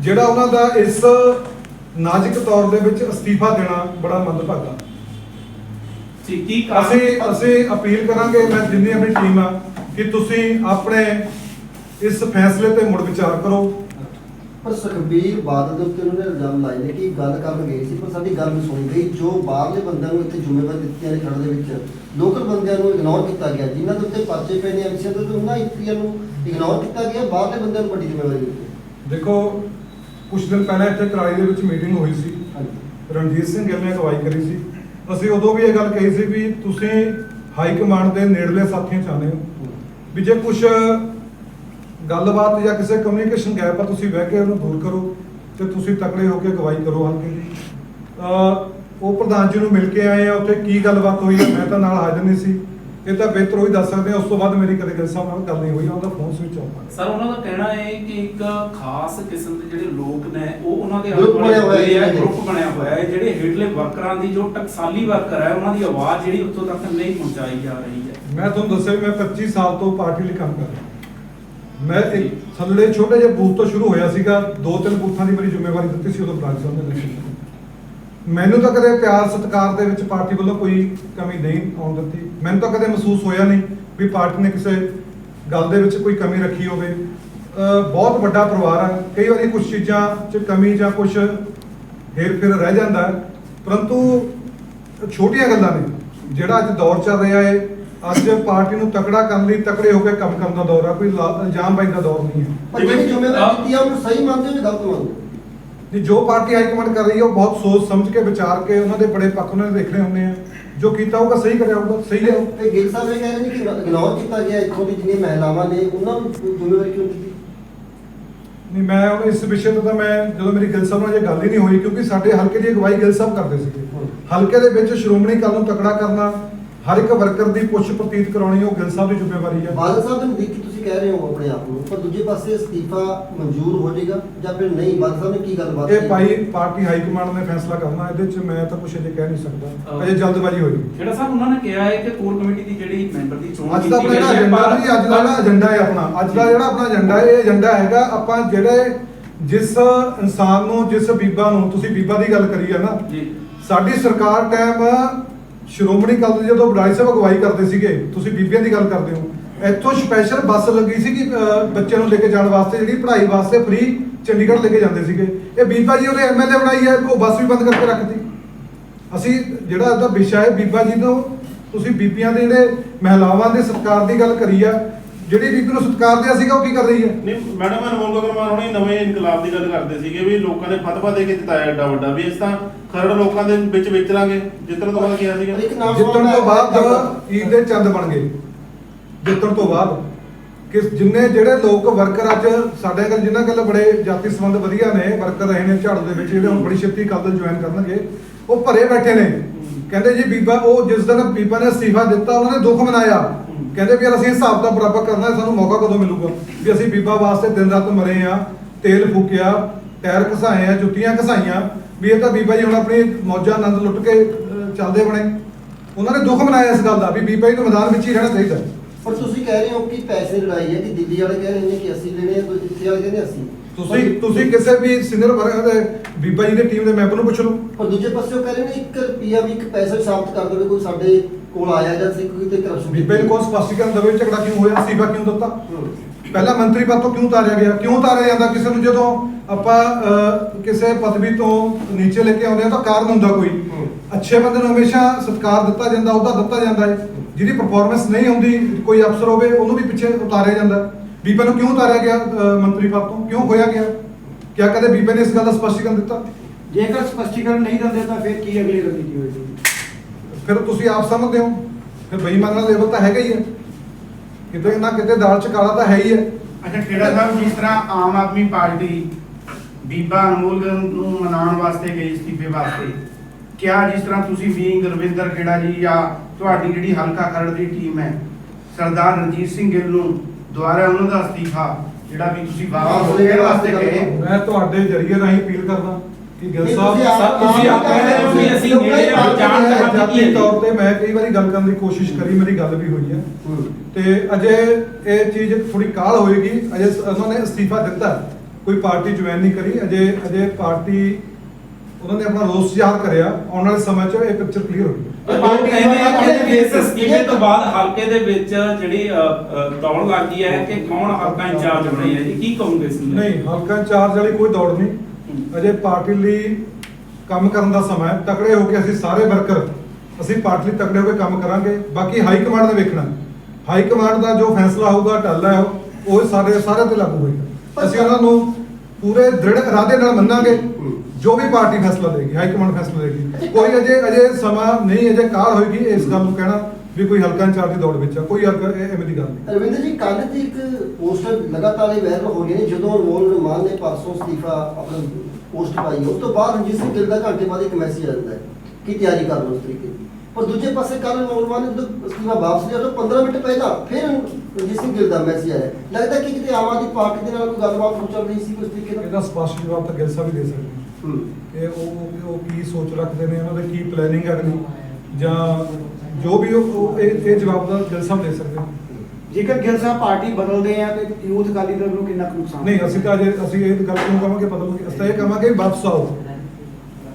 ਜਿਹੜਾ ਉਹਨਾਂ ਦਾ ਇਸ ਨਾਜ਼ੁਕ ਤੌਰ ਦੇ ਵਿੱਚ ਅਸਤੀਫਾ ਦੇਣਾ ਬੜਾ ਮੰਦਭਾਗਾ। ਜੀ ਕੀ ਅਸੀਂ ਅਸੀਂ ਅਪੀਲ ਕਰਾਂਗੇ ਮੈਂ ਜਿੰਨੀ ਆਪਣੀ ਟੀਮ ਆ ਕਿ ਤੁਸੀਂ ਆਪਣੇ ਇਸ ਫੈਸਲੇ ਤੇ ਮੁੜ ਵਿਚਾਰ ਕਰੋ। ਪਰ ਸੁਖਬੀਰ ਬਾਦਲ ਦੇ ਉੱਤੇ ਉਹਨੇ ਇਲਜ਼ਾਮ ਲਾਏ ਨੇ ਕਿ ਗੱਲ ਕਰਨ ਗਏ ਸੀ ਪਰ ਸਾਡੀ ਗੱਲ ਨਹੀਂ ਸੁਣੀ ਗਈ। ਜੋ ਬਾਹਰਲੇ ਬੰਦਿਆਂ ਨੂੰ ਇੱਥੇ ਜ਼ਿੰਮੇਵਾਰੀ ਦਿੱਤੀਆਂ ਨੇ ਖੜ੍ਹ ਦੇ ਵਿੱਚ ਲੋਕਲ ਬੰਦਿਆਂ ਨੂੰ ਇਗਨੋਰ ਕੀਤਾ ਗਿਆ। ਜਿਨ੍ਹਾਂ ਦੇ ਉੱਤੇ ਪਰਚੇ ਪਏ ਨੇ ਐਮਸੀਆਂ ਦੇ ਉਹਨਾਂ ਐਮਪੀਆਂ ਨੂੰ ਇਗਨੋਰ ਕੀਤਾ ਗਿਆ ਬਾਹਰਲੇ ਬੰਦਿਆਂ ਨੂੰ ਵੱਡੀ ਜ਼ਿੰਮੇਵਾਰੀ ਦਿੱਤੀ। ਦੇਖੋ ਕੁਝ ਦਿਨ ਪਹਿਲਾਂ ਇੱਥੇ ਕਰਾਲੀ ਦੇ ਵਿੱਚ ਮੀਟਿੰਗ ਹੋਈ ਸੀ। ਰਣਜੀਤ ਸਿੰਘ ਗਿੱਲ ਨੇ ਅਗਵਾਈ ਕਰੀ ਸੀ। ਅਸੀਂ ਉਦੋਂ ਵੀ ਇਹ ਗੱਲ ਕਹੀ ਸੀ ਵੀ ਤੁਸੀਂ ਹਾਈ ਕਮਾਂਡ ਦੇ ਨੇੜਲੇ ਸਾਥੀਆਂ ਚਾਹੁੰਦੇ ਹੋ। ਵੀ ਜੇ ਕੁਝ ਗੱਲਬਾਤ ਜਾਂ ਕਿਸੇ ਕਮਿਊਨੀਕੇਸ਼ਨ ਗੈਪ ਆ ਤੁਸੀਂ ਬਹਿ ਕੇ ਉਹਨੂੰ ਦੂਰ ਕਰੋ ਤੇ ਤੁਸੀਂ ਤਕੜੇ ਹੋ ਕੇ ਅਗਵਾਈ ਕਰੋ ਹਲਕੇ ਦੀ। ਉਹ ਪ੍ਰਧਾਨ ਜੀ ਨੂੰ ਮਿਲ ਕੇ ਆਏ ਆ ਉੱਥੇ ਕੀ ਗੱਲਬਾਤ ਹੋਈ ਮੈਂ ਤਾਂ ਨਾਲ ਹਾਜ਼ਰ ਨਹੀਂ ਸੀ। ਇਹ ਤਾਂ ਬਿਹਤਰ ਉਹੀ ਦੱਸ ਸਕਦੇ ਆ ਉਸ ਤੋਂ ਬਾਅਦ ਮੇਰੀ ਕਦੇ ਗੱਲ ਸਾਹਿਬ ਨਾਲ ਗੱਲ ਨਹੀਂ ਹੋਈ ਉਹਦਾ ਫੋਨ ਸਵਿਚ ਆਫ ਸਰ ਉਹਨਾਂ ਦਾ ਕਹਿਣਾ ਹੈ ਕਿ ਇੱਕ ਖਾਸ ਕਿਸਮ ਦੇ ਜਿਹੜੇ ਲੋਕ ਨੇ ਉਹ ਉਹਨਾਂ ਦੇ Group ਬਣਿਆ ਹੋਇਆ ਹੈ। ਗਰੁੱਪ ਬਣਿਆ ਹੋਇਆ ਹੈ ਜਿਹੜੇ ਹੇਠਲੇ ਵਰਕਰਾਂ ਦੀ ਜੋ ਟਕਸਾਲੀ ਵਰਕਰ ਹੈ ਉਹਨਾਂ ਦੀ ਆਵਾਜ਼ ਜਿਹੜੀ ਉੱਥੋਂ ਤੱਕ ਨਹੀਂ ਪਹੁੰਚਾਈ ਜਾ ਰਹੀ ਹੈ। ਮੈਂ ਤੁਹਾਨੂੰ ਦੱਸਿਆ ਵੀ ਮੈਂ 25 ਸਾਲ ਤੋਂ ਪਾਰਟੀ ਲਈ ਕੰਮ ਕਰ ਰਿਹਾ। ਮੈਂ ਇੱਕ ਥੱਲੇ ਛੋਟੇ ਜਿਹੇ ਬੂਥ ਤੋਂ ਸ਼ੁਰੂ ਹੋਇਆ ਸੀਗਾ ਦੋ ਤਿੰਨ ਬੂਥਾਂ ਦੀ ਮੇਰੀ ਜ਼ਿੰਮੇਵਾਰੀ ਦਿੱਤੀ ਸੀ ਉਦੋਂ ਬਲਾਕ ਸਾਹਿਬ ਨੇ ਮੈਨੂੰ ਤਾਂ ਕਦੇ ਪਿਆਰ ਸਤਿਕਾਰ ਦੇ ਵਿੱਚ ਪਾਰਟੀ ਵੱਲੋਂ ਕੋਈ ਕਮੀ ਨਹੀਂ ਆਉਣ ਦਿੱਤੀ। ਮੈਨੂੰ ਤਾਂ ਕਦੇ ਮਹਿਸੂਸ ਹੋਇਆ ਨਹੀਂ ਵੀ ਪਾਰਟੀ ਨੇ ਕਿਸੇ ਗੱਲ ਦੇ ਵਿੱਚ ਕੋਈ ਕਮੀ ਰੱਖੀ ਹੋਵੇ। ਬਹੁਤ ਵੱਡਾ ਪਰਿਵਾਰ ਹੈ ਕਈ ਵਾਰੀ ਕੁਝ ਚੀਜ਼ਾਂ 'ਚ ਕਮੀ ਜਾਂ ਕੁਝ ਹੇਰ ਫੇਰ ਰਹਿ ਜਾਂਦਾ ਪਰੰਤੂ ਛੋਟੀਆਂ ਗੱਲਾਂ ਨੇ। ਜਿਹੜਾ ਅੱਜ ਦੌਰ ਚੱਲ ਰਿਹਾ ਹੈ ਅੱਜ ਪਾਰਟੀ ਨੂੰ ਤਕੜਾ ਕਰਨ ਲਈ ਤਕੜੇ ਹੋ ਕੇ ਕੰਮ ਕਰਨ ਦਾ ਦੌਰ ਹੈ ਕੋਈ ਲਾ- ਇਲਜ਼ਾਮ ਬਾਈ ਦਾ ਦੌਰ ਨਹੀਂ ਹੈ। ਪਰ ਜਿਹੜੀ ਜ਼ਿੰਮੇਵਾਰੀ ਦਿੱਤੀ ਆ ਉਹਨੂੰ ਸਹੀ ਮੰਨਦੇ ਹੋ ਜਾਂ ਗਲਤ ਮੰਨਦੇ ਹੋ? ਨਹੀਂ ਜੋ ਪਾਰਟੀ ਹਾਈ ਕਮਾਂਡ ਕਰ ਰਹੀ ਹੈ ਉਹ ਬਹੁਤ ਸੋਚ ਸਮਝ ਕੇ ਵਿਚਾਰ ਕੇ ਉਹਨਾਂ ਦੇ ਬੜੇ ਪੱਖ ਉਹਨਾਂ ਨੇ ਦੇਖਣੇ ਹੁੰਦੇ ਆ। ਜੋ ਕੀਤਾ ਹੋਊਗਾ ਸਹੀ ਕਰਿਆ ਹੋਊਗਾ ਸਹੀ ਹੈ। ਉਹ। ਤੇ ਗਿੱਲ ਸਾਹਿਬ ਇਹ ਕਹਿ ਰਹੇ ਨੇ ਕਿ ਇਗਨੋਰ ਕੀਤਾ ਗਿਆ ਇੱਥੋਂ ਦੀ ਜਿਹੜੀਆਂ ਮਹਿਲਾਵਾਂ ਨੇ ਉਹਨਾਂ ਨੂੰ ਜ਼ਿੰਮੇਵਾਰੀ ਕਿਉਂ ਦਿੱਤੀ? ਨਹੀਂ ਮੈਂ ਹੁਣ ਇਸ ਵਿਸ਼ੇ ਤੋਂ ਤਾਂ ਮੈਂ ਜਦੋਂ ਮੇਰੀ ਗਿਲ ਸਾਹਿਬ ਨਾਲ ਇਹ ਗੱਲ ਹੀ ਨਹੀਂ ਹੋਈ ਕਿਉਂਕਿ ਸਾਡੇ ਹਲਕੇ ਦੀ ਅਗਵਾਈ ਗਿਲ ਸਾਹਿਬ ਕਰਦੇ ਸੀਗੇ। ਹਲਕੇ ਦੇ ਵਿੱਚ ਸ਼੍ਰੋਮਣੀ ਅਕਾਲੀ ਨੂੰ ਤਕੜਾ ਕਰਨਾ ਹਰ ਇੱਕ ਵਰਕਰ ਦੀ ਪੁੱਛ ਪ੍ਰਤੀਤ ਕਰਾਉਣੀ ਉਹ ਗਿਲ ਸਾਹਿਬ ਦੀ ਜ਼ਿੰਮੇਵਾਰੀ ਹੈ। ਬਾਦਲ ਸਾਹਿਬ ਦੇ ਨਜ਼ਦੀਕ ਤੁਸੀਂ ਕਹਿ ਰਹੇ ਹੋ ਆਪਣੇ ਆਪ ਨੂੰ ਪਰ ਦੂਜੇ ਪਾਸੇ ਅਸਤੀਫਾ ਮਨਜ਼ੂਰ ਹੋ ਜਾਏਗਾ ਜਾਂ ਫਿਰ ਨਹੀਂ? ਬਾਦਲ ਸਾਹਿਬ ਨੇ ਕੀ ਗੱਲਬਾਤ ਇਹ ਕੀਤੀ? ਭਾਈ ਪਾਰਟੀ ਹਾਈ ਕਮਾਂਡ ਨੇ ਫੈਸਲਾ ਕਰਨਾ ਇਹਦੇ 'ਚ ਮੈਂ ਤਾਂ ਕੁਝ ਅਜੇ ਕਹਿ ਨਹੀਂ ਸਕਦਾ। ਅਜੇ ਜਲਦਬਾਜ਼ੀ ਹੋਈ। ਜਿਹੜਾ ਸਾਹਿਬ ਉਹਨਾਂ ਨੇ ਕਿਹਾ ਹੈ ਕਿ ਕੋਰ ਕਮੇਟੀ ਦੀ ਜਿਹੜੀ ਮੈਂਬਰ ਦੀ ਚੋਣ ਅੱਜ ਦਾ ਆਪਣਾ ਜਿਹੜਾ ਗਈ ਹੈ, ਏਜੰਡਾ ਨਹੀਂ ਅੱਜ ਦਾ ਜਿਹੜਾ ਏਜੰਡਾ ਹੈ ਆਪਣਾ। ਅੱਜ ਦਾ ਜਿਹੜਾ ਆਪਣਾ ਏਜੰਡਾ ਹੈ ਇਹ ਏਜੰਡਾ ਹੈਗਾ ਆਪਾਂ ਜਿਹੜੇ ਜਿਸ ਇਨਸਾਨ ਨੂੰ ਜਿਸ ਬੀਬਾ ਨੂੰ ਤੁਸੀਂ ਬੀਬਾ ਦੀ ਗੱਲ ਕਰੀ ਹੈ ਨਾ ਜੀ। ਸਾਡੀ ਸਰਕਾਰ ਟਾਈਮ ਸ਼੍ਰੋਮਣੀ ਅਕਾਲੀ ਦਲ ਜਦੋਂ ਬੜਾਈ ਸਾਹਿਬ ਅਗਵਾਈ ਕਰਦੇ ਸੀਗੇ, ਤੁਸੀਂ ਬੀਬੀਆਂ ਦੀ ਗੱਲ ਕਰਦੇ ਹੋ। ਇੱਥੋਂ ਸਪੈਸ਼ਲ ਬੱਸ ਲੱਗੀ ਸੀ ਕਿ ਬੱਚਿਆਂ ਨੂੰ ਲੈ ਕੇ ਜਾਣ ਵਾਸਤੇ ਜਿਹੜੀ ਪੜ੍ਹਾਈ ਵਾਸਤੇ ਫ੍ਰੀ ਚੰਡੀਗੜ੍ਹ ਲੈ ਕੇ ਜਾਂਦੇ ਸੀਗੇ। ਇਹ ਬੀਬਾ ਜੀ ਉਹਨੇ ਐਮਐਲਏ ਬਣਾਈ ਹੈ, ਉਹ ਬੱਸ ਵੀ ਬੰਦ ਕਰਕੇ ਰੱਖਤੀ। ਅਸੀਂ ਜਿਹੜਾ ਇਹਦਾ ਵਿਸ਼ਾ ਹੈ, ਬੀਬਾ ਜੀ ਨੂੰ ਤੁਸੀਂ ਬੀਬੀਆਂ ਦੇ ਜਿਹੜੇ ਮਹਿਲਾਵਾਂ ਦੇ ਸਤਿਕਾਰ ਦੀ ਗੱਲ ਕਰੀ ਆ ਜਿਹੜੀ ਬੀਬੀ ਨੂੰ ਸਤਿਕਾਰ ਦਿਆ ਸੀਗਾ ਉਹ ਕੀ ਕਰ ਰਹੀ ਹੈ? ਨਹੀਂ ਮੈਡਮ ਅਨਮੋਲ ਗਗਨਮਾਨ ਹੁਣੀ ਨਵੇਂ ਇਨਕਲਾਬ ਦੀ ਗੱਲ ਕਰਦੇ ਸੀਗੇ ਵੀ ਲੋਕਾਂ ਨੇ ਫਤਵਾ ਦੇ ਕੇ ਦਿੱਤਾ ਐਡਾ ਵੱਡਾ ਵੀ ਇਸ ਤਾਂ ਖਰੜ ਲੋਕਾਂ ਦੇ ਵਿੱਚ ਵਿਚ ਲਾਂਗੇ ਜਿੱਤਣ ਤੋਂ ਬਾਅਦ ਕਿਹਾ ਸੀਗਾ। ਇੱਕ ਨਾਮ ਜਿੱਤਣ ਤੋਂ ਬਾਅਦ ਈਦ ਦੇ ਚੰਦ ਬਣ ਗਏ। ਜਿੱਤਣ ਤੋਂ ਬਾਅਦ ਕਿ ਜਿੰਨੇ ਜਿਹੜੇ ਲੋਕ ਵਰਕਰ ਅੱਜ ਸਾਡੇ ਕੋਲ ਜਿਨ੍ਹਾਂ ਕੋਲ ਬੜੇ ਜਾਤੀ ਸੰਬੰਧ ਵਧੀਆ ਨੇ ਵਰਕਰ ਰਹੇ ਨੇ ਝਾੜੂ ਦੇ ਵਿੱਚ ਜਿਹੜੇ ਹੁਣ ਬੜੀ ਛੇਤੀ ਕੱਲ ਜੁਆਇਨ ਕਰਨਗੇ ਉਹ ਭਰੇ ਬੈਠੇ ਨੇ। ਕਹਿੰਦੇ ਜੀ ਬੀਬਾ ਉਹ ਜਿਸ ਦਿਨ ਬੀਬਾ ਨੇ ਅਸਤੀਫਾ ਦਿੱਤਾ ਉਹਨਾਂ ਨੇ ਦੁੱਖ ਮਨਾਇਆ। ਕਹਿੰਦੇ ਵੀ ਯਾਰ ਅਸੀਂ ਹਿਸਾਬ ਦਾ ਬਰਾਬਰ ਕਰਨਾ ਹੈ, ਸਾਨੂੰ ਮੌਕਾ ਕਦੋਂ ਮਿਲੂਗਾ? ਵੀ ਅਸੀਂ ਬੀਬਾ ਵਾਸਤੇ ਦਿਨ ਰਾਤ ਮਰੇ ਆ ਤੇਲ ਫੂਕਿਆ ਟਾਇਰ ਘਸਾਏ ਆ ਜੁੱਤੀਆਂ ਘਸਾਈਆਂ ਵੀ ਇਹ ਤਾਂ ਬੀਬਾ ਜੀ ਹੁਣ ਆਪਣੀ ਮੌਜਾਂ ਆਨੰਦ ਲੁੱਟ ਕੇ ਅਹ, ਚੱਲਦੇ ਬਣੇ। ਉਹਨਾਂ ਨੇ ਦੁੱਖ ਮਨਾਇਆ ਇਸ ਗੱਲ ਦਾ ਵੀ ਬੀਬਾ ਜੀ ਨੂੰ ਮੈਦਾਨ ਵਿੱਚ ਹੀ ਰਹਿਣਾ ਚਾਹੀਦਾ ਪਰ ਤੁਸੀਂ ਕਹਿ ਰਹੇ ਹੋ ਕਿ ਪੈਸੇ ਲੜਾਈ ਹੈ ਕਿ ਦਿੱਲੀ ਵਾਲੇ ਕਹਿ ਰਹੇ ਨੇ ਕਿ ਅਸੀਂ ਲੈਣੇ ਆ ਤੇ ਇੱਥੇ ਵਾਲੇ ਕਹਿੰਦੇ ਅਸੀਂ। ਤੁਸੀਂ ਤੁਸੀਂ ਕਿਸੇ ਵੀ ਸੀਨੀਅਰ ਵਰਗ ਦੇ ਬੀਬਾ ਜੀ ਦੀ ਟੀਮ ਦੇ ਮੈਂਬਰ ਨੂੰ ਪੁੱਛ ਲਓ। ਪਰ ਦੂਜੇ ਪਾਸੇ ਉਹ ਕਹਿ ਰਹੇ ਨੇ 1 ਰੁਪਿਆ ਵੀ ਇੱਕ ਪੈਸਾ ਵੀ ਸਾਬਤ ਕਰ ਦੇਵੇ ਕੋਈ ਸਾਡੇ ਕੋਲ ਆਇਆ ਜਾਂ ਸੀ ਕੋਈ ਤੇ ਕਰਪਸ਼ਨ ਬੀਬਾ ਜੀ ਕੋਲ ਸਪਸ਼ਟੀਕਰਨ ਦਵੇ ਝਗੜਾ ਕਿਉਂ ਹੋਇਆ? ਅਸਤੀਫਾ ਕਿਉਂ ਦਿੱਤਾ? ਪਹਿਲਾਂ ਮੰਤਰੀ ਪਦ ਤੋਂ ਕਿਉਂ ਉਤਾਰਿਆ ਗਿਆ? ਕਿਉਂ ਉਤਾਰਿਆ ਜਾਂਦਾ? ਕਿਸੇ ਨੂੰ ਜਦੋਂ ਆਪਾਂ ਅਹ, ਕਿਸੇ ਪਦਵੀ ਤੋਂ ਨੀਚੇ ਲੈ ਕੇ ਆਉਂਦੇ ਆ ਤਾਂ ਕਾਰਨ ਹੁੰਦਾ ਕੋਈ। ਅੱਛੇ ਬੰਦੇ ਨੂੰ ਹਮੇਸ਼ਾ ਸਤਿਕਾਰ ਦਿੱਤਾ ਜਾਂਦਾ ਉਹਦਾ ਦਿੱਤਾ ਜਾਂਦਾ ਹੈ। ਜਿਹਦੀ ਪਰਫਾਰਮੈਂਸ ਨਹੀਂ ਹੁੰਦੀ ਕੋਈ ਅਫਸਰ ਹੋਵੇ ਉਹਨੂੰ ਵੀ ਪਿੱਛੇ ਉਤਾਰਿਆ ਜਾਂਦਾ। ਬੀਬਾ ਨੂੰ ਕਿਉਂ ਉਤਾਰਿਆ ਗਿਆ ਅਹ, ਮੰਤਰੀ ਪਦ ਤੋਂ? ਕਿਉਂ ਹੋਇਆ ਗਿਆ? ਕਿਆ ਕਦੇ ਬੀਬਾ ਨੇ ਇਸ ਗੱਲ ਦਾ ਸਪਸ਼ਟੀਕਰਨ ਦਿੱਤਾ? ਜੇਕਰ ਸਪਸ਼ਟੀਕਰਨ ਨਹੀਂ ਦਿੰਦੇ ਤਾਂ ਫਿਰ ਕੀ ਅਗਲੀ ਰਣਨੀਤੀ ਹੋਏਗੀ? ਫਿਰ ਤੁਸੀਂ ਆਪ ਸਮਝਦੇ ਹੋ। ਫਿਰ ਬੇਈਮਾਨਾਂ ਦਾ ਲੈਵਲ ਤਾਂ ਹੈਗਾ ਹੀ ਹੈ। ਕਿਤੇ ਨਾ ਕਿਤੇ ਦਾਲ ਚ ਕਾਲਾ ਤਾਂ ਹੈ ਹੀ ਹੈ। ਅੱਛਾ ਖੇੜਾ ਸਾਹਿਬ ਜਿਸ ਤਰ੍ਹਾਂ ਆਮ ਆਦਮੀ ਪਾਰਟੀ ਬੀਬਾ ਅਨਮੋਲ ਨੂੰ ਮਨਾਉਣ ਵਾਸਤੇ ਗਈ ਇਸਤੀਫੇ ਵਾਸਤੇ ਕਿਆ ਜਿਸ ਤਰ੍ਹਾਂ ਤੁਸੀਂ ਵੀ ਗੁਰਵਿੰਦਰ ਖੇੜਾ ਜੀ ਜਾਂ ਤੁਹਾਡੀ ਜਿਹੜੀ ਹਲਕਾ ਖਰੜ ਦੀ ਟੀਮ ਹੈ ਸਰਦਾਰ ਰਣਜੀਤ ਸਿੰਘ ਗਿੱਲ ਨੂੰ ਦੁਆਰਾ ਉਹਨਾਂ ਦਾ ਅਸਤੀਫਾ ਜਿਹੜਾ ਵੀ ਤੁਸੀਂ ਹੋ ਗਿਆ ਵਾਸਤੇ ਗਏ? ਮੈਂ ਤੁਹਾਡੇ ਜਰੀਏ ਰਾਹੀਂ ਅਪੀਲ ਕਰਦਾ। ਕਿ ਗਿਲ ਨਹੀਂ, ਸਾਹਿਬ ਤੁਸੀਂ ਆਪ- ਕਹਿ ਰਹੇ ਹੋ ਵੀ ਅਸੀਂ ਨੇੜੇ ਆ, ਜਾਣ ਤੱਕ ਜਾਤੀ ਤੌਰ ਤੇ ਮੈਂ ਕਈ ਵਾਰੀ ਗੱਲ ਕਰਨ ਦੀ ਕੋਸ਼ਿਸ਼ ਕਰੀ ਮੇਰੀ ਗੱਲ ਵੀ ਹੋਈ ਹੈ। ਤੇ ਅਜੇ ਇਹ ਚੀਜ਼ ਥੋੜੀ ਕਾਲ ਹੋਏਗੀ। ਅਜੇ ਉਹਨਾਂ ਨੇ ਅਸਤੀਫਾ ਦਿੱਤਾ। ਕੋਈ ਪਾਰਟੀ ਜੁਆਇਨ ਨਹੀਂ ਕਰੀ। ਅਜੇ ਅਜੇ ਪਾਰਟੀ ਉਹਨਾਂ ਨੇ ਆਪਣਾ ਰੋਸ ਜ਼ਾਹਰ ਕਰਿਆ। ਆਉਣ ਵਾਲੇ ਸਮੇਂ 'ਚ ਇਹ ਪਿਕਚਰ ਕਲੀਅਰ ਹੋਊਗੀ ਲੋਕ ਕਹਿੰਦੇ ਆ ਕਿ ਇਸ ਅਸਤੀਫੇ ਤੋਂ ਬਾਅਦ ਹਲਕੇ ਦੇ ਵਿੱਚ ਜਿਹੜੀ ਦੌੜ ਲੱਗੀ ਹੈ ਕਿ ਕੌਣ ਹਲਕਾ ਇੰਚਾਰਜ ਬਣੇ ਹੈ ਜੀ? ਕੀ ਕਹੋਗੇ ਇਸ ਨੂੰ? ਨਹੀਂ ਹਲਕਾ ਇੰਚਾਰਜ ਵਾਲੀ ਕੋਈ ਦੌੜ ਨਹੀਂ। ਅਜੇ ਪਾਰਟੀ ਲਈ ਕੰਮ ਕਰਨ ਦਾ ਸਮਾਂ ਹੈ। ਤਕੜੇ ਹੋ ਕੇ ਅਸੀਂ ਸਾਰੇ ਵਰਕਰ ਅਸੀਂ ਪਾਰਟੀ ਲਈ ਤਕੜੇ ਹੋ ਕੇ ਕੰਮ ਕਰਾਂਗੇ। ਬਾਕੀ ਹਾਈ ਕਮਾਂਡ ਨੇ ਵੇਖਣਾ। ਹਾਈ ਕਮਾਂਡ ਦਾ ਜੋ ਫੈਸਲਾ ਹੋਊਗਾ ਟੱਲਾ ਹੈ ਉਹ ਉਹ ਸਾਰੇ ਸਾਰੇ ਤੇ ਲਾਗੂ ਹੋਏਗਾ। ਅਸੀਂ ਉਹਨਾਂ ਨੂੰ ਪੂਰੇ ਦ੍ਰਿੜ ਇਰਾਦੇ ਨਾਲ ਮੰਨਾਂਗੇ ਜੋ ਵੀ ਪਾਰਟੀ ਫੈਸਲਾ ਦੇਗੀ ਹਾਈ ਕਮਾਂਡ ਫੈਸਲਾ ਦੇਗੀ। ਕੋਈ ਅਜੇ ਅਜੇ ਸਮਾਂ ਨਹੀਂ ਅਜੇ ਕਾਲ ਹੋਏਗੀ ਇਸ ਗੱਲ ਨੂੰ ਕਹਿਣਾ। ਵੀ ਕੋਈ ਹਲਕਾ ਇੰਚਾਰਜ ਦੀ ਦੌੜ ਵਿੱਚ ਆ ਕੋਈ ਹਲਕਾ ਇਹ- ਐਵੇਂ ਦੀ ਗੱਲ ਨਹੀਂ। ਰਵਿੰਦਰ ਜੀ ਕੱਲ ਦੀ ਇੱਕ ਪੋਸਟਰ ਲਗਾਤਾਰ ਇਹ ਵਾਇਰਲ ਹੋ ਰਹੀ ਹੈ ਜਦੋਂ ਅਨਮੋਲ ਮਾਨ ਨੇ ਪਰਸੋਂ ਅਸਤੀਫਾ ਆਪਣਾ ਪੋਸਟ ਪਾਈ ਉਸ ਤੋਂ ਬਾਅਦ ਰਣਜੀਤ ਸਿੰਘ ਗਿੱਲ ਦਾ ਘੰਟੇ ਬਾਅਦ ਇੱਕ ਮੈਸੇਜ ਆ ਜਾਂਦਾ ਹੈ ਕਿ ਤਿਆਰੀ ਕਰ ਲਓ ਉਸ ਤਰੀਕੇ ਦੀ। ਪਰ ਦੂਜੇ ਪਾਸੇ ਕੱਲ ਅਨਮੋਲ ਮਾਨ ਨੇ ਜਦੋਂ ਅਸਤੀਫਾ ਵਾਪਸ ਲਿਆ ਤਾਂ 15 ਮਿੰਟ ਪਹਿਲਾਂ ਫਿਰ ਰਣਜੀਤ ਸਿੰਘ ਗਿੱਲ ਦਾ ਮੈਸੇਜ ਆਇਆ ਲੱਗਦਾ ਕਿ ਕਿਤੇ ਆਮ ਆਦਮੀ ਪਾਰਟੀ ਦੇ ਨਾਲ ਕੋਈ ਗੱਲਬਾਤ ਹੋ ਚੱਲ ਰਹੀ ਸੀ ਇਸ ਤਰੀਕੇ ਇਹਦਾ ਦਾ ਸਪਸ਼ਟ ਜਵਾਬ ਤਾਂ ਗਿੱਲ ਸਾਹਿਬ ਹੀ ਦੇ ਸਕਦੇ ਨੇ। ਹੂੰ। ਕਿ ਉਹ ਉਹ ਕੀ ਸੋਚ ਰੱਖਦੇ ਨੇ ਉਹਨਾਂ ਦੀ ਕੀ ਪਲੈਨਿੰਗ ਹੈ ਅਗਲੀ ਜਾਂ ਜੋ ਵੀ ਉਹ ਉਹ ਇਹ ਇਹ ਜਵਾਬ ਦਾ ਗਿੱਲ ਸਾਹਿਬ ਦੇ ਸਕਦੇ ਨੇ। ਜੇਕਰ ਗਿੱਲ ਸਾਹਿਬ ਪਾਰਟੀ ਬਦਲਦੇ ਆ ਤੇ ਯੂਥ ਅਕਾਲੀ ਦਲ ਨੂੰ ਕਿੰਨਾ ਕੁ ਨੁਕਸਾਨ ਨਹੀਂ ਅਸੀਂ ਤਾਂ ਅਜੇ ਅਸੀਂ ਇਹ ਗੱਲ ਕਿਉਂ ਕਹਾਂਗੇ ਬਦਲੂਗੇ ਅਸੀਂ ਤਾਂ ਇਹ ਕਹਾਂਗੇ ਵੀ ਵਾਪਸ ਆਓ।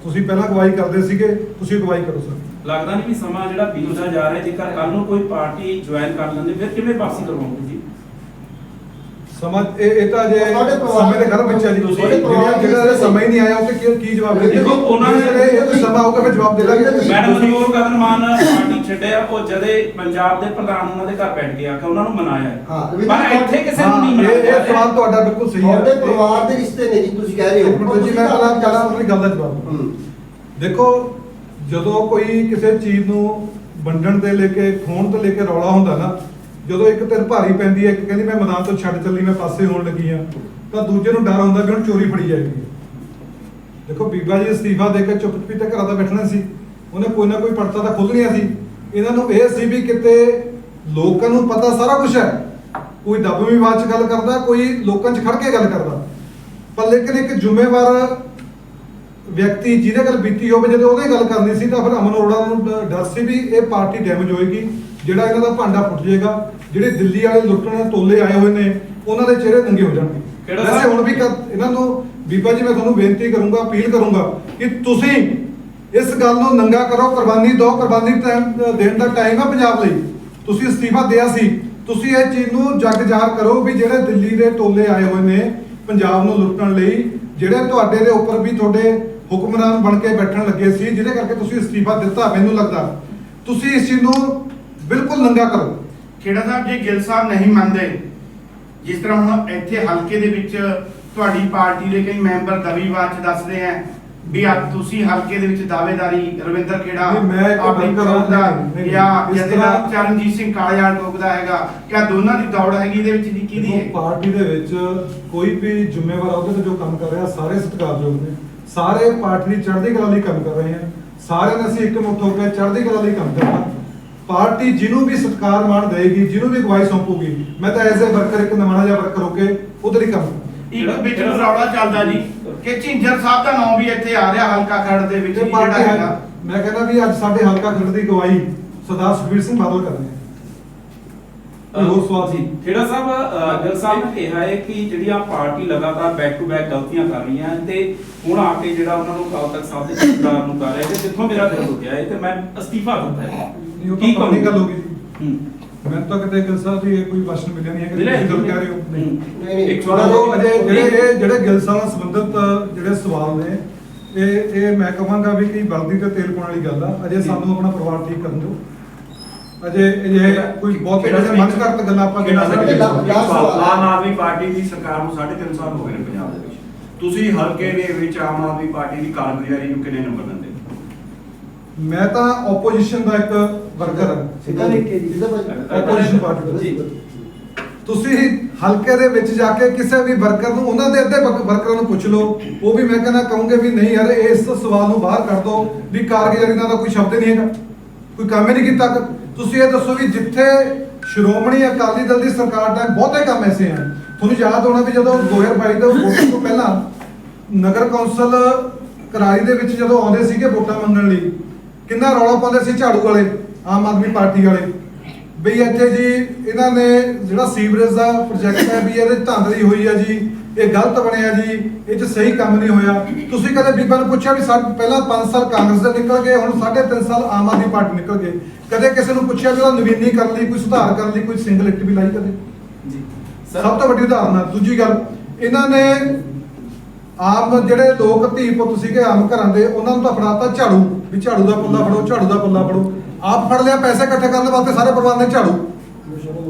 ਤੁਸੀਂ ਪਹਿਲਾਂ ਅਗਵਾਈ ਕਰਦੇ ਸੀਗੇ ਤੁਸੀਂ ਅਗਵਾਈ ਕਰੋ ਸਰ। ਲੱਗਦਾ ਨਹੀਂ ਵੀ ਸਮਾਂ ਜਿਹੜਾ ਬੀਤਦਾ ਜਾ ਰਿਹਾ ਜੇਕਰ ਕੱਲ ਨੂੰ ਕੋਈ ਪਾਰਟੀ ਜੁਆਇਨ ਕਰ ਲੈਂਦੇ ਫਿਰ ਕਿਵੇਂ ਵਾਪਸੀ ਕਰਵਾਉਂਗੇ ਜੀ? ਸਮਝ ਇਹ ਇਹ ਤਾਂ ਜੇ ਤੁਹਾਡੇ ਪਰਿਵਾਰ ਸਮੇਂ ਦੇ ਘਰ ਬੱਚਾ ਜੀ ਤੁਸੀਂ- ਤੁਹਾਡੇ ਪਰਿਵਾਰ ਜਿਹੜਾ ਜਿਹੜਾ ਸਮਾਂ ਹੀ ਨਹੀਂ ਆਇਆ ਉਹ ਤੇ ਕੀ ਕੀ ਜਵਾਬ ਦੇ ਦੇਖੋ, ਉਹਨਾਂ ਨੇ- ਇਹ ਕੋਈ ਸਮਾਂ ਆਊਗਾ ਫਿਰ ਜਵਾਬ ਦੇ ਦਾਂਗੇ ਮੈਡਮ ਅਨਮੋਲ ਗਗਨ ਮਾਨ ਪਾਰਟੀ ਛੱਡਿਆ ਉਹ ਜਦੇ ਪੰਜਾਬ ਦੇ ਪ੍ਰਧਾਨ ਉਹਨਾਂ ਦੇ ਘਰ ਬੈਠ ਗਿਆ ਕਿ ਉਹਨਾਂ ਨੂੰ ਮਨਾਇਆ ਹੈ। ਹਾਂ, ਪਰ ਇੱਥੇ ਕਿਸੇ ਨੂੰ ਨਹੀਂ ਹਾਂ, ਇਹ ਮਨਾਇਆ ਇਹ ਸਵਾਲ ਤੁਹਾਡਾ ਬਿਲਕੁਲ ਸਹੀ ਹੈ। ਤੁਹਾਡੇ ਪਰਿਵਾਰ ਦੇ ਰਿਸ਼ਤੇ ਨੇ ਜੀ ਤੁਸੀਂ ਕਹਿ ਰਹੇ ਇੱਕ ਹੋ ਮਿੰਟ ਜੀ ਮੈਂ ਪਹਿਲਾਂ ਪਹਿਲਾਂ ਆਪਣੀ ਗੱਲ ਦਾ ਜਵਾਬ। ਹੂੰ। ਦੇਖੋ ਜਦੋਂ ਕੋਈ ਕਿਸੇ ਚੀਜ਼ ਨੂੰ ਵੰਡਣ ਦੇ ਲੈ ਕੇ ਖੋਣ ਤੋਂ ਲੈ ਕੇ ਰੌਲਾ ਹੁੰਦਾ ਨਾ ਜਦੋਂ ਇੱਕ ਧਿਰ ਭਾਰੀ ਪੈਂਦੀ ਹੈ, ਇੱਕ ਕਹਿੰਦੀ ਮੈਂ ਮੈਦਾਨ ਤੋਂ ਛੱਡ ਚੱਲੀ, ਮੈਂ ਪਾਸੇ ਹੋਣ ਲੱਗੀ ਆ ਤਾਂ ਦੂਜੇ ਨੂੰ ਡਰ ਹੁੰਦਾ ਵੀ ਹੁਣ ਚੋਰੀ ਫੜੀ ਜਾਏਗੀ। ਦੇਖੋ, ਬੀਬਾ ਜੀ ਅਸਤੀਫਾ ਦੇ ਕੇ ਚੁੱਪ ਚੁਪੀਤੇ ਘਰਾਂ ਦਾ ਬੈਠਣਾ ਸੀ। ਉਹਨੇ ਕੋਈ ਨਾ ਕੋਈ ਪੜਤਾ ਤਾਂ ਖੋਲਣੀਆਂ ਸੀ। ਇਹਨਾਂ ਨੂੰ ਇਹ ਸੀ ਵੀ ਕਿਤੇ ਲੋਕਾਂ ਨੂੰ ਪਤਾ ਸਾਰਾ ਕੁਝ ਹੈ। ਕੋਈ ਦਬਵੀਂ ਆਵਾਜ਼ 'ਚ ਗੱਲ ਕਰਦਾ, ਕੋਈ ਲੋਕਾਂ 'ਚ ਖੜ ਕੇ ਗੱਲ ਕਰਦਾ। ਪਰ ਲੇਕਿਨ ਇੱਕ ਜ਼ਿੰਮੇਵਾਰ ਵਿਅਕਤੀ ਜਿਹਦੇ ਗੱਲ ਬੀਤੀ ਹੋਵੇ, ਜਦੋਂ ਉਹਦੇ ਗੱਲ ਕਰਨੀ ਸੀ, ਤਾਂ ਫਿਰ ਅਮਨ ਅਰੋੜਾ ਨੂੰ ਡਰ ਸੀ ਵੀ ਇਹ ਪਾਰਟੀ ਡੈਮੇਜ ਹੋਏਗੀ। ਜਿਹੜਾ ਇਹਨਾਂ ਦਾ ਭਾਂਡਾ ਫੁੱਟ ਜਾਏਗਾ ਜਿਹੜੇ ਦਿੱਲੀ ਵਾਲੇ ਲੁੱਟਣ ਤੋਲੇ ਆਏ ਹੋਏ ਨੇ ਉਹਨਾਂ ਦੇ ਚਿਹਰੇ ਨੰਗੇ ਹੋ ਜਾਣਗੇ। ਕਿਹੜਾ ਵੈਸੇ? ਹੁਣ ਵੀ ਇਹਨਾਂ ਨੂੰ ਬੀਬਾ ਜੀ ਮੈਂ ਤੁਹਾਨੂੰ ਬੇਨਤੀ ਕਰੂੰਗਾ ਅਪੀਲ ਕਰੂੰਗਾ ਕਿ ਤੁਸੀਂ ਇਸ ਗੱਲ ਨੂੰ ਨੰਗਾ ਕਰੋ ਕੁਰਬਾਨੀ ਦਿਓ। ਕੁਰਬਾਨੀ ਦੇਣ ਦਾ ਟਾਈਮ ਹੈ ਪੰਜਾਬ ਲਈ। ਤੁਸੀਂ ਅਸਤੀਫਾ ਦਿਆ ਸੀ। ਤੁਸੀਂ ਇਹ ਚੀਜ਼ ਨੂੰ ਜਗ ਜ਼ਾਹਰ ਕਰੋ ਵੀ ਜਿਹੜੇ ਦਿੱਲੀ ਦੇ ਟੋਲੇ ਆਏ ਹੋਏ ਨੇ ਪੰਜਾਬ ਨੂੰ ਲੁੱਟਣ ਲਈ ਜਿਹੜੇ ਤੁਹਾਡੇ ਦੇ ਉੱਪਰ ਵੀ ਤੁਹਾਡੇ ਹੁਕਮਰਾਨ ਬਣ ਕੇ ਬੈਠਣ ਲੱਗੇ ਸੀ ਜਿਹਦੇ ਕਰਕੇ ਤੁਸੀਂ ਅਸਤੀਫਾ ਦਿੱਤਾ ਮੈਨੂੰ ਲੱਗਦਾ। ਤੁਸੀਂ ਇਸ ਚੀਜ਼ ਨੂੰ ਬਿਲਕੁਲ ਨੰਗਾ ਕਰੋ। ਖੇੜਾ ਸਾਹਿਬ ਜੇ ਗਿੱਲ ਸਾਹਿਬ ਨਹੀਂ ਮੰਨਦੇ। ਜਿਸ ਤਰ੍ਹਾਂ ਹੁਣ ਇੱਥੇ ਹਲਕੇ ਦੇ ਵਿੱਚ ਤੁਹਾਡੀ ਪਾਰਟੀ ਦੇ ਕਈ ਮੈਂਬਰ ਦਵੀਵਾਦ ਚ ਦੱਸਦੇ ਆ ਵੀ ਆ ਤੁਸੀਂ ਹਲਕੇ ਦੇ ਵਿੱਚ ਦਾਅਵੇਦਾਰੀ ਰਵਿੰਦਰ ਖੇੜਾ ਆਪਣੀ ਨਹੀਂ, ਨਹੀਂ, ਜਾਂ ਨਾਲ ਚਰਨਜੀਤ ਸਿੰਘ ਕਾਲਿਆਲ ਠੋਕਦਾ ਹੈਗਾ ਕਿਆ ਦੋਨਾਂ ਦੀ ਦੌੜ ਹੈਗੀ ਇਹਦੇ ਵਿੱਚ ਦੀ ਕਿਹਦੀ ਹੈ? ਪਾਰਟੀ ਦੇ ਵਿੱਚ ਕੋਈ ਵੀ ਜ਼ਿੰਮੇਵਾਰ ਅਹੁਦੇ ਤੇ ਜੋ ਕੰਮ ਕਰ ਰਿਹਾ ਸਾਰੇ ਸਤਿਕਾਰਯੋਗ ਨੇ। ਸਾਰੇ ਪਾਰਟੀ ਦੀ ਚੜ੍ਹਦੀ ਕਲਾ ਲਈ ਕੰਮ ਕਰ ਰਹੇ ਹਨ ਸਾਰਿਆਂ ਨੇ ਅਸੀਂ ਇੱਕ ਮੁੱਠ ਹੋ ਕੇ ਚੜ੍ਹਦੀ ਕਲਾ ਲਈ ਕੰਮ ਕਰਨਾ ਪਾਰਟੀ ਜਿਹਨੂੰ ਵੀ ਸਤਿਕਾਰ ਮਾਣ ਦੇਗੀ ਜਿਹਨੂੰ ਵੀ ਅਗਵਾਈ ਸੌਂਪੂਗੀ ਮੈਂ ਤਾਂ ਐਜ਼ ਅ ਵਰਕਰ ਇੱਕ ਨਵਾਂ ਜਿਹਾ ਵਰਕਰ ਹੋ ਕੇ ਉਧਰ ਹੀ ਕੰਮ। ਇੱਕ ਵਿੱਚ ਨੂੰ ਰੌਲਾ ਚੱਲਦਾ ਜੀ ਕਿ ਝਿੰਜਰ ਸਾਹਿਬ ਦਾ ਨਾਮ ਵੀ ਇੱਥੇ ਆ ਰਿਹਾ ਹਲਕਾ ਖੜ ਦੇ ਵਿੱਚ ਜਿਹੜਾ ਹੈਗਾ। ਮੈਂ ਕਹਿੰਦਾ ਵੀ ਅੱਜ ਸਾਡੇ ਹਲਕਾ ਖੰਡ ਦੀ ਗਵਾਹੀ ਸਰਦਾਰ ਸੁਖਬੀਰ ਸਿੰਘ ਬਾਦਲ ਕਰ ਰਹੇ ਹੋਰ ਸਵਾਲ ਸੀ। ਖੇੜਾ ਸਾਹਿਬ ਗਿੱਲ ਸਾਹਿਬ ਨੇ ਕਿਹਾ ਹੈ ਕਿ ਜਿਹੜੀਆਂ ਪਾਰਟੀ ਲਗਾਤਾਰ ਬੈਕ ਟੂ ਬੈਕ ਗਲਤੀਆਂ ਕਰ ਰਹੀਆਂ ਹਨ ਤੇ ਹੁਣ ਆ ਕੇ ਜਿਹੜਾ ਉਹਨਾਂ ਨੂੰ ਅਕਾਲ ਤਖਤ ਸਾਹਿਬ ਦੇ ਸਰਕਾਰ ਨੂੰ ਕਰ ਰਿਹਾ ਕਿ ਜਿੱਥੋਂ ਮੇਰਾ ਦਿਲ ਹੋ ਗਿਆ ਹੈ ਤੇ ਮੈਂ ਅਸਤੀਫਾ ਦਿੱਤਾ ਹੈ। ਨਹੀਂ ਉਹ ਤਾਂ ਪੁਰਾਣੀ ਗੱਲ ਹੋ ਗਈ? ਜੀ ਹੂੰ। ਮੈਂ ਤਾਂ ਕਿਤੇ ਗਿਲ ਸਾਹਿਬ ਦੀ ਇਹ ਕੋਈ ਵਚਨ ਮਿਲਿਆ ਨਹੀਂ ਹੈ ਕਿ ਤੁਸੀਂ ਗੱਲ। ਕਹਿ ਰਹੇ ਹੋ। ਨਹੀਂ, ਨਹੀਂ। ਇੱਕ ਥੋੜਾ ਅਜੇ ਜਿਹੜੇ ਇਹ ਜਿਹੜੇ ਗਿਲ ਸਾਹਿਬ ਨਾਲ ਸੰਬੰਧਿਤ ਜਿਹੜੇ ਸਵਾਲ ਨੇ ਇਹ ਇਹ ਮੈਂ ਕਹਾਂਗਾ ਵੀ ਕਿ ਬਲਦੀ ਤੇ ਤੇਲ ਪਾਉਣ ਵਾਲੀ ਗੱਲ ਆ। ਅਜੇ ਸਾਨੂੰ ਆਪਣਾ ਪਰਿਵਾਰ ਠੀਕ ਕਰਨ ਦਿਓ। ਅਜੇ ਇਹ ਕੋਈ ਬਹੁਤੇ ਜਿਹੜੇ ਮਨ ਕਰਤ ਗੱਲਾਂ ਆਪਾਂ ਕਿਹੜਾ ਸਾਹਿਬ ਸਕਦੇ ਸਵਾਲ। ਆਮ ਆਦਮੀ ਪਾਰਟੀ ਦੀ ਸਰਕਾਰ ਨੂੰ 3.5 ਸਾਲ ਹੋ ਗਏ ਨੇ ਪੰਜਾਬ ਦੇ ਵਿੱਚ। ਤੁਸੀਂ ਹਲਕੇ ਦੇ ਵਿੱਚ ਆਮ ਆਦਮੀ ਪਾਰਟੀ ਦੀ ਕਾਰਗੁਜ਼ਾਰੀ ਨੂੰ ਕਿੰਨੇ ਨੰਬਰ ਦਿੰਦੇ ਮੈਂ ਤਾਂ ਆਪੋਜੀਸ਼ਨ ਦਾ ਇੱਕ ਵਰਕਰ ਸਿੱਧਾ ਲਿਖ ਕੇ ਜੀ। ਸਿੱਧਾ Opposition party ਦਾ। ਜੀ। ਤੁਸੀਂ ਹਲਕੇ ਦੇ ਵਿੱਚ ਜਾ ਕੇ ਕਿਸੇ ਵੀ ਵਰਕਰ ਨੂੰ ਉਹਨਾਂ ਦੇ ਅੱਧੇ ਵਰਕ- ਵਰਕਰਾਂ ਨੂੰ ਪੁੱਛ ਲਓ। ਉਹ ਵੀ ਮੈਂ ਕਹਿੰਦਾ ਕਹੂੰਗੇ ਵੀ ਨਹੀਂ ਯਾਰ ਇਸ ਸਵਾਲ ਨੂੰ ਬਾਹਰ ਕੱਢ ਦਿਓ ਵੀ ਕਾਰਗੁਜ਼ਾਰੀ ਦਾ ਕੋਈ ਸ਼ਬਦ ਨਹੀਂ ਹੈਗਾ। ਕੋਈ ਕੰਮ ਹੀ ਨਹੀਂ ਕੀਤਾ। ਤੁਸੀਂ ਇਹ ਦੱਸੋ ਵੀ ਜਿੱਥੇ ਸ਼੍ਰੋਮਣੀ ਅਕਾਲੀ ਦਲ ਦੀ ਸਰਕਾਰ ਦਾ ਬਹੁਤੇ ਕੰਮ ਐਸੇ ਹਨ। ਤੁਹਾਨੂੰ ਯਾਦ ਹੋਣਾ ਵੀ ਜਦੋਂ 2022 ਦੇ ਵੋਟਾਂ ਤੋਂ ਪਹਿਲਾਂ ਨਗਰ ਕੌਂਸਲ ਕਰਾਰੀ ਦੇ ਵਿੱਚ ਜਦੋਂ ਆਉਂਦੇ ਸੀਗੇ ਵੋਟਾਂ ਮੰਗਣ ਲਈ ਕਿੰਨਾ ਰੌਲਾ ਪਾਉਂਦੇ ਸੀ ਝਾੜੂ ਵਾਲੇ? ਆਮ ਆਦਮੀ ਪਾਰਟੀ ਵਾਲੇ। ਬਈ ਇੱਥੇ ਜੀ ਇਹਨਾਂ ਨੇ ਜਿਹੜਾ ਸੀਵਰੇਜ ਦਾ ਪ੍ਰੋਜੈਕਟ ਹੈ ਵੀ ਇਹਦੇ ਧਾਂਦਲੀ ਹੋਈ ਹੈ ਜੀ ਇਹ ਗਲਤ ਬਣਿਆ ਜੀ ਇਹ 'ਚ ਸਹੀ ਕੰਮ ਨਹੀਂ ਹੋਇਆ। ਤੁਸੀਂ ਕਦੇ ਬੀਬਾ ਨੂੰ ਪੁੱਛਿਆ ਵੀ ਸਾਡੇ ਪਹਿਲਾਂ 5 ਸਾਲ ਕਾਂਗਰਸ ਦੇ ਨਿਕਲ ਗਏ ਹੁਣ 3.5 ਸਾਲ ਆਮ ਆਦਮੀ ਪਾਰਟੀ ਨਿਕਲ ਗਏ। ਕਦੇ ਕਿਸੇ ਨੂੰ ਪੁੱਛਿਆ ਵੀ ਉਹਦਾ ਨਵੀਨੀਕਰਨ ਲਈ ਕੋਈ ਸੁਧਾਰ ਕਰਨ ਲਈ ਕੋਈ ਸਿੰਗਲ ਐਕਟ ਵੀ ਲਾਈ ਕਦੇ? ਜੀ। ਸਭ ਤੋਂ ਵੱਡੀ ਉਦਾਹਰਨ ਆ। ਦੂਜੀ ਗੱਲ ਇਹਨਾਂ ਨੇ ਆਮ ਜਿਹੜੇ ਲੋਕ ਧੀ ਪੁੱਤ ਸੀਗੇ ਆਮ ਘਰਾਂ ਦੇ ਉਹਨਾਂ ਨੂੰ ਤਾਂ ਫੜਾਤਾ ਝਾੜੂ ਵੀ ਝਾੜੂ ਦਾ ਪੱਲਾ ਫੜੋ ਝਾੜੂ ਦਾ ਪੱਲਾ ਫੜੋ। ਆਪ ਫੜ ਲਿਆ ਪੈਸੇ ਇਕੱਠੇ ਕਰਨ ਵਾਸਤੇ ਸਾਰੇ ਪਰਿਵਾਰ ਨੇ ਝਾੜੂ।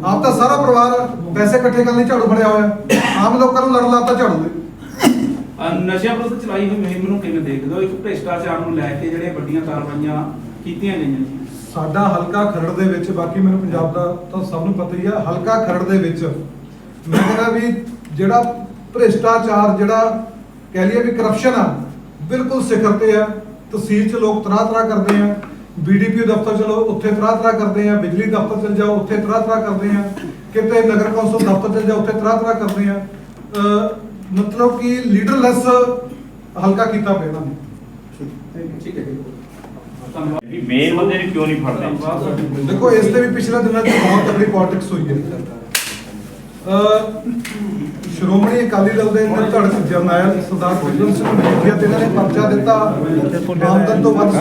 ਆਪ ਤਾਂ ਸਾਰਾ ਪਰਿਵਾਰ ਪੈਸੇ ਇਕੱਠੇ ਕਰਨ ਲਈ ਝਾੜੂ ਫੜਿਆ ਹੋਇਆ। ਆਮ ਲੋਕਾਂ ਨੂੰ ਲੜ ਲਾਤਾ ਝਾੜੂ ਦੇ। ਨਸ਼ਿਆਂ ਵਿਰੁੱਧ ਚਲਾਈ ਹੋਈ ਮੁਹਿੰਮ ਨੂੰ ਕਿਵੇਂ ਦੇਖਦੇ ਹੋ? ਇੱਕ ਭ੍ਰਿਸ਼ਟਾਚਾਰ ਨੂੰ ਲੈ ਕੇ ਜਿਹੜੇ ਵੱਡੀਆਂ ਕਾਰਵਾਈਆਂ ਕੀਤੀਆਂ ਗਈਆਂ ਜੀ ਸਾਡਾ ਹਲਕਾ ਖਰੜ ਦੇ ਵਿੱਚ ਬਾਕੀ ਮੈਨੂੰ ਪੰਜਾਬ ਦਾ ਤਾਂ ਸਭ ਨੂੰ ਪਤਾ ਹੀ ਆ ਹਲਕਾ ਖਰੜ ਦੇ ਵਿੱਚ ਮੈਂ ਕਹਿੰਦਾ ਵੀ ਜਿਹੜਾ ਭ੍ਰਿਸ਼ਟਾਚਾਰ ਜਿਹੜਾ ਕਹਿ ਲਈਏ ਵੀ ਕਰਪਸ਼ਨ ਆ ਬਿਲਕੁਲ ਸਿਖਰ ਤੇ ਆ। ਤਹਿਸੀਲ 'ਚ ਲੋਕ ਤਰ੍ਹਾਂ ਤਰ੍ਹਾਂ ਕਰਦੇ ਆ। ਬੀਡੀਪੀ ਦਫ਼ਤਰ ਚਲੋ ਉੱਥੇ ਤਰ੍ਹਾਂ ਕਰਦੇ ਆ ਬਿਜਲੀ ਦਫ਼ਤਰ ਚਲ ਜਾਓ ਉੱਥੇ ਤਰ੍ਹਾਂ ਕਰਦੇ ਆ ਕਿਤੇ ਨਗਰ ਕੌਂਸਲ ਦਫ਼ਤਰ ਚਲ ਜਾਓ ਉੱਥੇ ਤਰ੍ਹਾਂ ਕਰਦੇ ਆ। ਮਤਲਬ ਕਿ ਲੀਡਰਲੈਸ ਹਲਕਾ ਕੀਤਾ ਪਿਆ ਇਹਨਾਂ ਨੇ। ਠੀਕ ਹੈ ਵੀ ਮੇਨ ਬੰਦੇ ਨੂੰ ਕਿਉਂ ਨਹੀਂ ਫੜਦੇ? ਦੇਖੋ ਇਸ ਤੇ ਵੀ ਪਿਛਲੇ ਦਿਨਾਂ 'ਚ ਬਹੁਤ ਤਕੜੀ ਪੋਲਿਟਿਕਸ ਹੋਈ ਹੈ। ਸ਼੍ਰੋਮਣੀ ਅਕਾਲੀ ਦਲ ਦੇ ਨਿਰਧੜਕ ਜਰਨੈਲ ਸਰਦਾਰ ਬਿਕਰਮ ਸਿੰਘ ਮਜੀਠੀਆ ਤੇ ਇਹਨਾਂ ਨੇ ਪਰਚਾ ਦਿੱਤਾ ਆਮਦਨ ਤੋਂ ਵੱਧ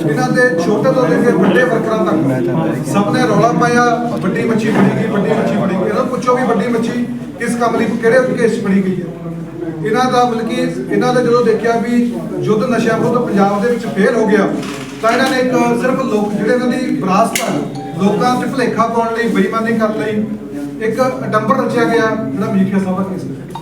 ਇਹਨਾਂ ਦੇ ਛੋਟੇ ਤੋਂ ਲੈ ਕੇ ਵੱਡੇ ਵਰਕਰਾਂ ਤੱਕ ਸਭ ਨੇ ਰੌਲਾ ਪਾਇਆ, ਵੱਡੀ ਮੱਛੀ ਫੜੀ ਗਈ, ਵੱਡੀ ਮੱਛੀ ਫੜੀ ਗਈ। ਇਹਨਾਂ ਪੁੱਛੋ ਵੀ ਵੱਡੀ ਮੱਛੀ ਕਿਸ ਕੰਮ ਲਈ ਕਿਹੜੇ ਕੇਸ 'ਚ ਗਈ ਹੈ? ਇਹਨਾਂ ਦਾ ਮਤਲਬ ਕਿ ਇਹਨਾਂ ਨੇ ਜਦੋਂ ਦੇਖਿਆ ਵੀ ਯੁੱਧ ਨਸ਼ਿਆਂ ਵਿਰੁੱਧ ਪੰਜਾਬ ਦੇ ਵਿੱਚ ਫੇਲ ਹੋ ਗਿਆ, ਤਾਂ ਇਹਨਾਂ ਨੇ ਇੱਕ ਸਿਰਫ ਲੋਕ ਜਿਹੜੇ ਇਹਨਾਂ ਦੀ ਵਿਰਾਸਤ ਲੋਕਾਂ 'ਚ ਭੁਲੇਖਾ ਪਾਉਣ ਲਈ, ਬੇਈਮਾਨੀ ਕਰਨ ਲਈ ਇੱਕ ਡੰਬਰ ਰਚਿਆ ਗਿਆ ਜਿਹੜਾ ਮਜੀਠੀਆ ਸਾਹਿਬ ਦਾ ਕੇਸ ਹੈ।